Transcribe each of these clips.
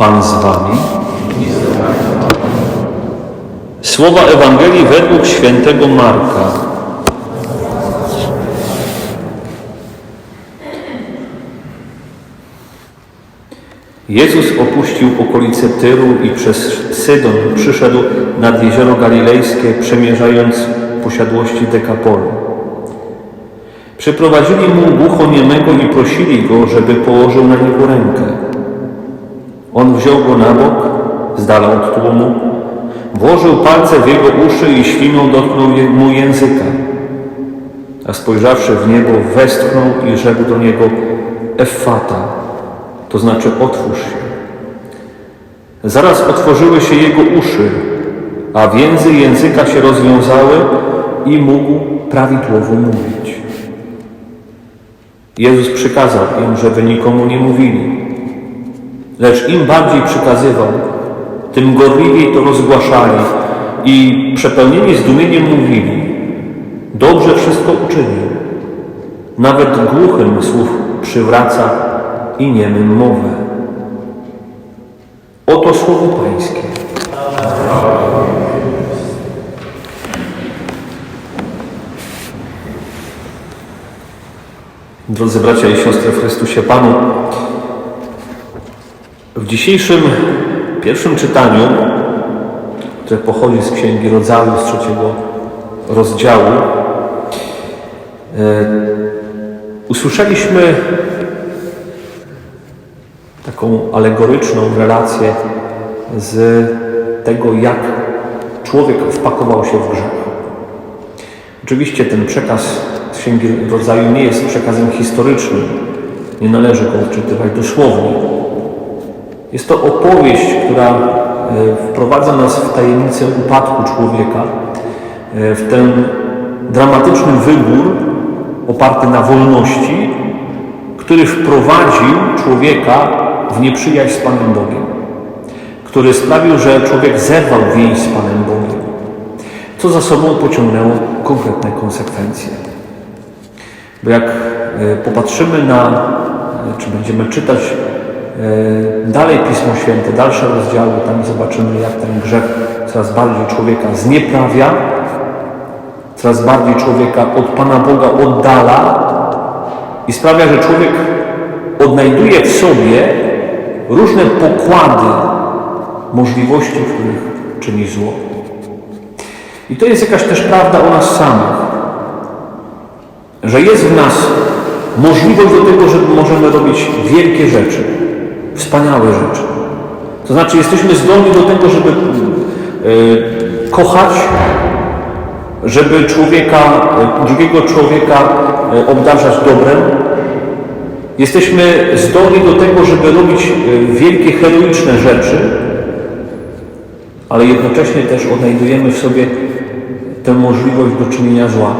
Pan z wami. Słowa Ewangelii według świętego Marka. Jezus opuścił okolice Tyru i przez Sydon przyszedł nad jezioro Galilejskie, przemierzając posiadłości Dekapolu. Przyprowadzili mu głuchoniemego i prosili go, żeby położył na niego rękę. On wziął go na bok, z dala od tłumu, włożył palce w jego uszy i śliną dotknął mu języka. A spojrzawszy w niebo, westchnął i rzekł do niego Effata, to znaczy otwórz się. Zaraz otworzyły się jego uszy, a więzy języka się rozwiązały i mógł prawidłowo mówić. Jezus przykazał im, żeby nikomu nie mówili. Lecz im bardziej przykazywał, tym gorliwiej to rozgłaszali i przepełnieni zdumieniem mówili: Dobrze wszystko uczynił. Nawet głuchym słów przywraca i niemym mowę. Oto słowo Pańskie. Drodzy bracia i siostry w Chrystusie Panu, w dzisiejszym pierwszym czytaniu, które pochodzi z Księgi Rodzaju, z trzeciego rozdziału, e, usłyszeliśmy taką alegoryczną relację z tego, jak człowiek wpakował się w grzech. Oczywiście ten przekaz Księgi Rodzaju nie jest przekazem historycznym. Nie należy go odczytywać dosłownie. Jest to opowieść, która e, wprowadza nas w tajemnicę upadku człowieka, e, w ten dramatyczny wybór oparty na wolności, który wprowadził człowieka w nieprzyjaźń z Panem Bogiem, który sprawił, że człowiek zerwał więź z Panem Bogiem, co za sobą pociągnęło konkretne konsekwencje. Bo jak e, popatrzymy na, czy będziemy czytać dalej Pismo Święte, dalsze rozdziały, tam zobaczymy, jak ten grzech coraz bardziej człowieka znieprawia, coraz bardziej człowieka od Pana Boga oddala i sprawia, że człowiek odnajduje w sobie różne pokłady możliwości, w których czyni zło. I to jest jakaś też prawda o nas samych, że jest w nas możliwość do tego, że możemy robić wielkie rzeczy, wspaniałe rzeczy. To znaczy jesteśmy zdolni do tego, żeby e, kochać, żeby człowieka, e, drugiego człowieka e, obdarzać dobrem. Jesteśmy zdolni do tego, żeby robić wielkie, heroiczne rzeczy, ale jednocześnie też odnajdujemy w sobie tę możliwość do czynienia zła.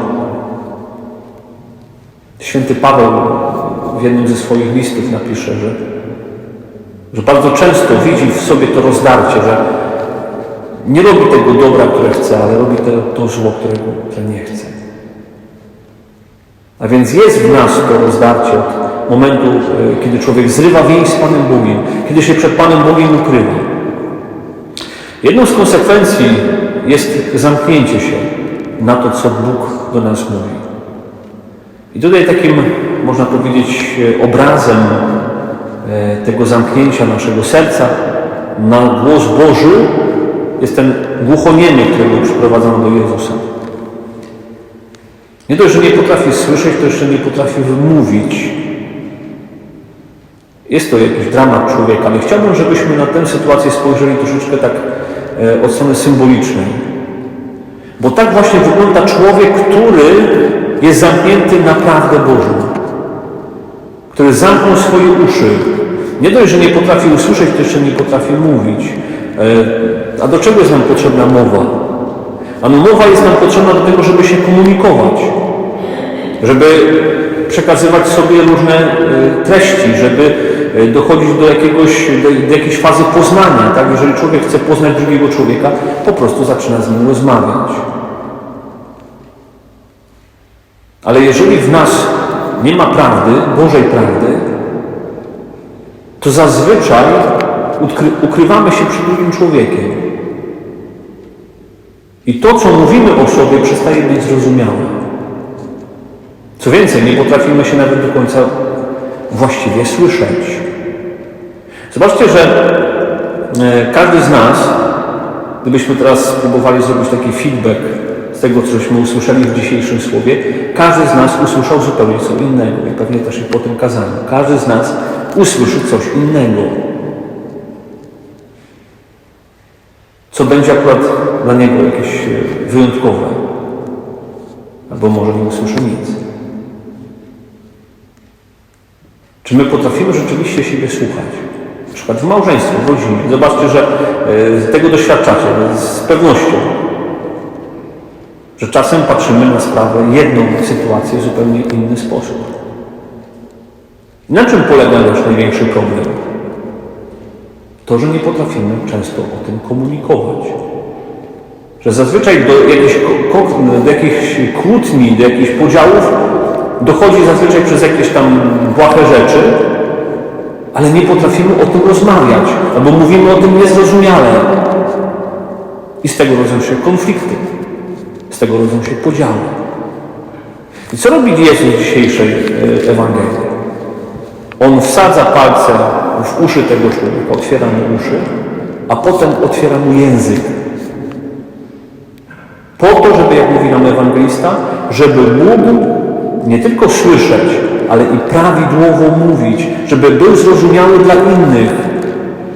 Święty Paweł w jednym ze swoich listów napisze, że, że bardzo często widzi w sobie to rozdarcie, że nie robi tego dobra, które chce, ale robi to, to zło, którego, które nie chce. A więc jest w nas to rozdarcie od momentu, e, kiedy człowiek zrywa więź z Panem Bogiem, kiedy się przed Panem Bogiem ukrywa. Jedną z konsekwencji jest zamknięcie się na to, co Bóg do nas mówi. I tutaj takim, można powiedzieć, e, obrazem tego zamknięcia naszego serca na głos Boży jest ten głuchoniemy, którego przyprowadzono do Jezusa. Nie dość, że nie potrafi słyszeć, to jeszcze nie potrafi wymówić. Jest to jakiś dramat człowieka, ale chciałbym, żebyśmy na tę sytuację spojrzeli troszeczkę tak e, od strony symbolicznej. Bo tak właśnie wygląda człowiek, który jest zamknięty na prawdę Bożą. Który zamknął swoje uszy. Nie dość, że nie potrafi usłyszeć, to jeszcze nie potrafi mówić. E, A do czego jest nam potrzebna mowa? Ano mowa jest nam potrzebna do tego, żeby się komunikować. Żeby przekazywać sobie różne e, treści, żeby e, dochodzić do, jakiegoś, do, do jakiejś fazy poznania. Tak? Jeżeli człowiek chce poznać drugiego człowieka, po prostu zaczyna z nim rozmawiać. Ale jeżeli w nas nie ma prawdy, Bożej prawdy, to zazwyczaj ukry, ukrywamy się przed drugim człowiekiem. I to, co mówimy o sobie, przestaje być zrozumiałe. Co więcej, nie potrafimy się nawet do końca właściwie słyszeć. Zobaczcie, że e, każdy z nas, gdybyśmy teraz spróbowali zrobić taki feedback z tego, cośmy usłyszeli w dzisiejszym słowie, każdy z nas usłyszał zupełnie co innego i pewnie też i po tym kazaniu. Każdy z nas usłyszy coś innego. Co będzie akurat dla niego jakieś e, wyjątkowe. Albo może nie usłyszy nic. Czy my potrafimy rzeczywiście siebie słuchać? Na przykład w małżeństwie, w rodzinie. Zobaczcie, że e, tego doświadczacie z pewnością. Że czasem patrzymy na sprawę, jedną sytuację w zupełnie inny sposób. Na czym polega nasz największy problem? To, że nie potrafimy często o tym komunikować. Że zazwyczaj do jakichś, do jakichś kłótni, do jakichś podziałów dochodzi zazwyczaj przez jakieś tam błahe rzeczy, ale nie potrafimy o tym rozmawiać, albo mówimy o tym niezrozumiale. I z tego rodzą się konflikty, z tego rodzą się podziały. I co robi Jezus w dzisiejszej e, Ewangelii? On wsadza palce w uszy tego człowieka, otwiera mu uszy, a potem otwiera mu język. Po to, żeby, jak mówi nam ewangelista, żeby mógł nie tylko słyszeć, ale i prawidłowo mówić, żeby był zrozumiały dla innych,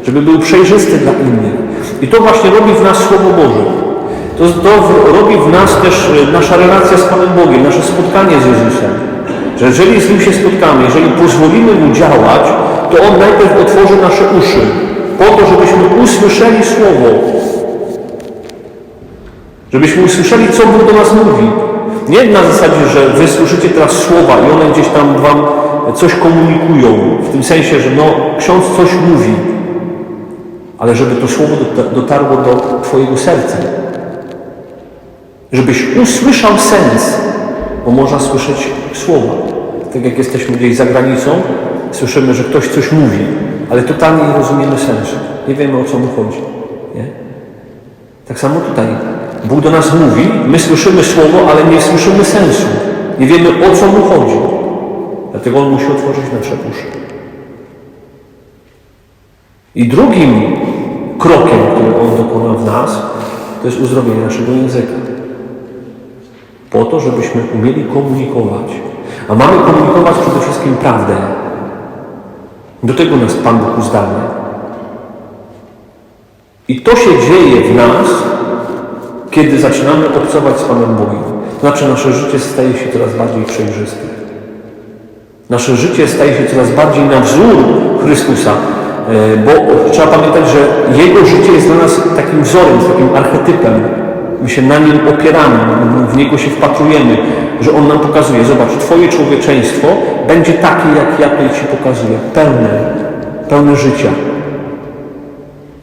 żeby był przejrzysty dla innych. I to właśnie robi w nas Słowo Boże. To, to robi w nas też e, nasza relacja z Panem Bogiem, nasze spotkanie z Jezusem. Że jeżeli z Nim się spotkamy, jeżeli pozwolimy Mu działać, to On najpierw otworzy nasze uszy, po to, żebyśmy usłyszeli Słowo. Żebyśmy usłyszeli, co Bóg do nas mówi. Nie na zasadzie, że wy słyszycie teraz słowa i one gdzieś tam wam coś komunikują, w tym sensie, że no, ksiądz coś mówi, ale żeby to słowo dota- dotarło do Twojego serca. Żebyś usłyszał sens, bo można słyszeć słowa. Tak jak jesteśmy gdzieś za granicą, słyszymy, że ktoś coś mówi, ale totalnie nie rozumiemy sensu. Nie wiemy, o co mu chodzi. Nie? Tak samo tutaj. Bóg do nas mówi, my słyszymy słowo, ale nie słyszymy sensu. Nie wiemy, o co mu chodzi. Dlatego On musi otworzyć nasze uszy. I drugim krokiem, który On dokona w nas, to jest uzdrowienie naszego języka. Po to, żebyśmy umieli komunikować. A mamy komunikować przede wszystkim prawdę. Do tego nas Pan Bóg uzdalnia. I to się dzieje w nas, kiedy zaczynamy obcować z Panem Bogiem. To znaczy nasze życie staje się coraz bardziej przejrzyste. Nasze życie staje się coraz bardziej na wzór Chrystusa, e, bo trzeba pamiętać, że Jego życie jest dla nas takim wzorem, takim archetypem. My się na Nim opieramy, w Niego się wpatrujemy, że On nam pokazuje, zobacz, Twoje człowieczeństwo będzie takie, jak ja tutaj Ci pokazuję, pełne, pełne życia.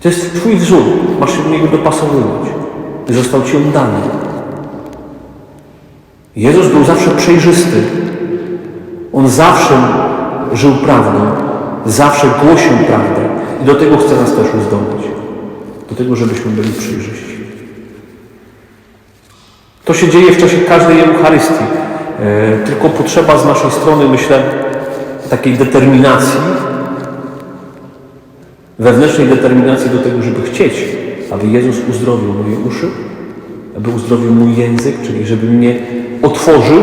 To jest Twój wzór, masz się do niego dopasowywać. Został Ci on dany. Jezus był zawsze przejrzysty. On zawsze żył prawdą, zawsze głosił prawdę i do tego chce nas też uzdolnić. Do tego, żebyśmy byli przejrzyści. To się dzieje w czasie każdej Eucharystii. E, tylko potrzeba z naszej strony, myślę, takiej determinacji, wewnętrznej determinacji do tego, żeby chcieć, aby Jezus uzdrowił moje uszy, aby uzdrowił mój język, czyli żeby mnie otworzył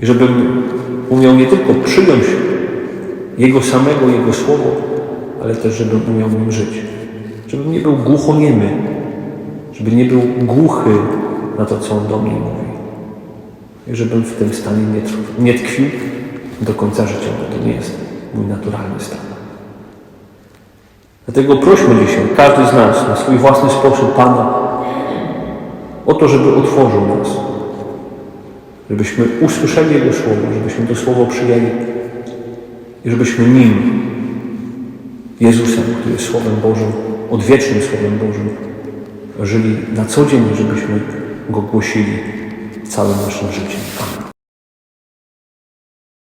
i żebym umiał nie tylko przyjąć Jego samego, Jego słowo, ale też żebym umiał nim żyć. Żebym nie był głuchoniemy, żeby nie był głuchy na to, co On do mnie mówi. I żebym w tym stanie nie, nie tkwił do końca życia, bo to nie jest mój naturalny stan. Dlatego prośmy dzisiaj, każdy z nas, na swój własny sposób Pana, o to, żeby otworzył nas. Żebyśmy usłyszeli Jego Słowo, żebyśmy to Słowo przyjęli i żebyśmy Nim, Jezusem, który jest Słowem Bożym, odwiecznym Słowem Bożym, żyli na co dzień, żebyśmy Go głosili całym naszym życiem. Amen.